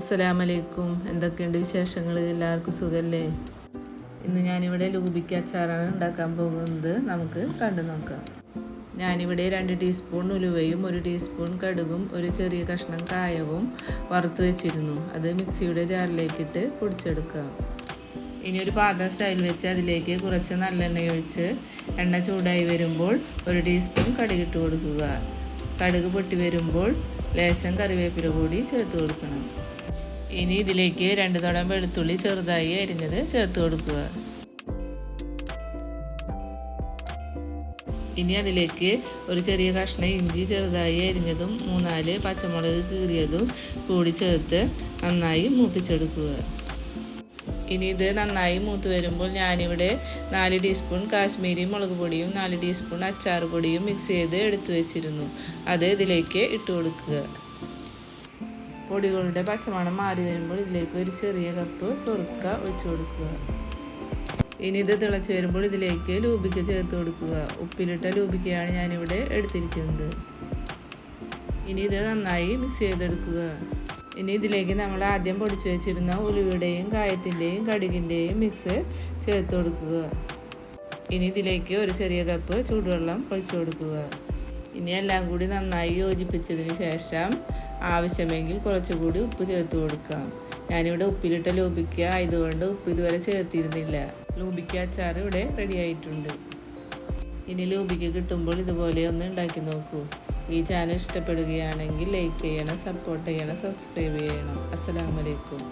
അസ്സലാമലൈക്കും. എന്തൊക്കെയുണ്ട് വിശേഷങ്ങൾ എല്ലാവർക്കും സുഖമല്ലേ ഇന്ന് ഞാനിവിടെ ലൂബിക്ക് അച്ചാറാണ് ഉണ്ടാക്കാൻ പോകുന്നത്. നമുക്ക് കണ്ടു നോക്കാം. ഞാനിവിടെ രണ്ട് ടീസ്പൂൺ ഉലുവയും ഒരു ടീസ്പൂൺ കടുകും ഒരു ചെറിയ കഷ്ണം കായവും വറുത്ത് വെച്ചിരുന്നു. അത് മിക്സിയുടെ ജാറിലേക്കിട്ട് പൊടിച്ചെടുക്കാം. ഇനി ഒരു പാത്രം സ്റ്റൈൽ വെച്ച് അതിലേക്ക് കുറച്ച് നല്ലെണ്ണ ഒഴിച്ച് എണ്ണ ചൂടായി വരുമ്പോൾ ഒരു ടീസ്പൂൺ കടുകിട്ട് കൊടുക്കുക. കടുക് പൊട്ടി വരുമ്പോൾ ലേശം കറിവേപ്പില കൂടി ചേർത്ത് കൊടുക്കണം. ഇനി ഇതിലേക്ക് രണ്ട് തുടം വെളുത്തുള്ളി ചെറുതായി അരിഞ്ഞത് ചേർത്ത് കൊടുക്കുക. ഇനി അതിലേക്ക് ഒരു ചെറിയ കഷ്ണം ഇഞ്ചി ചെറുതായി അരിഞ്ഞതും മൂന്നാൽ പച്ചമുളക് കീറിയതും കൂടി ചേർത്ത് നന്നായി മൂപ്പിച്ചെടുക്കുക. ഇനി ഇത് നന്നായി മൂത്ത് വരുമ്പോൾ ഞാനിവിടെ നാല് ടീസ്പൂൺ കാശ്മീരി മുളക് പൊടിയും നാല് ടീസ്പൂൺ അച്ചാർ പൊടിയും മിക്സ് ചെയ്ത് എടുത്തു വെച്ചിരുന്നു. അത് ഇതിലേക്ക് ഇട്ട് കൊടുക്കുക. പൊടികളുടെ പച്ചമണം മാറി വരുമ്പോൾ ഇതിലേക്ക് ഒരു ചെറിയ കപ്പ് സുറുക്ക ഒഴിച്ചു കൊടുക്കുക. ഇനി ഇത് തിളച്ച് വരുമ്പോൾ ഇതിലേക്ക് ലൂബിക്ക ചേർത്ത് കൊടുക്കുക. ഉപ്പിലിട്ട ലൂബിക്കയാണ് ഞാനിവിടെ എടുത്തിരിക്കുന്നത്. ഇനി ഇത് നന്നായി മിക്സ് ചെയ്തെടുക്കുക. ഇനി ഇതിലേക്ക് നമ്മൾ ആദ്യം പൊടിച്ചു വെച്ചിരുന്ന ഉലുവയുടെയും കായത്തിന്റെയും കടുകിന്റെയും മിക്സ് ചേർത്ത് കൊടുക്കുക. ഇനി ഇതിലേക്ക് ഒരു ചെറിയ കപ്പ് ചൂടുവെള്ളം ഒഴിച്ചു കൊടുക്കുക. ഇനി എല്ലാം കൂടി നന്നായി യോജിപ്പിച്ചതിന് ശേഷം ആവശ്യമെങ്കിൽ കുറച്ചുകൂടി ഉപ്പ് ചേർത്ത് കൊടുക്കാം. ഞാനിവിടെ ഉപ്പിലിട്ട ലൂബിക്ക ആയതുകൊണ്ട് ഉപ്പ് ഇതുവരെ ചേർത്തിരുന്നില്ല. ലൂബിക്ക അച്ചാർ ഇവിടെ റെഡി ആയിട്ടുണ്ട്. ഇനി ലോബിക്ക കിട്ടുമ്പോൾ ഇതുപോലെ ഒന്ന് ഉണ്ടാക്കി നോക്കൂ. ഈ ചാനൽ ഇഷ്ടപ്പെടുകയാണെങ്കിൽ ലൈക്ക് ചെയ്യണം സപ്പോർട്ട് ചെയ്യണം സബ്സ്ക്രൈബ് ചെയ്യണം. അസ്സലാമലൈക്കും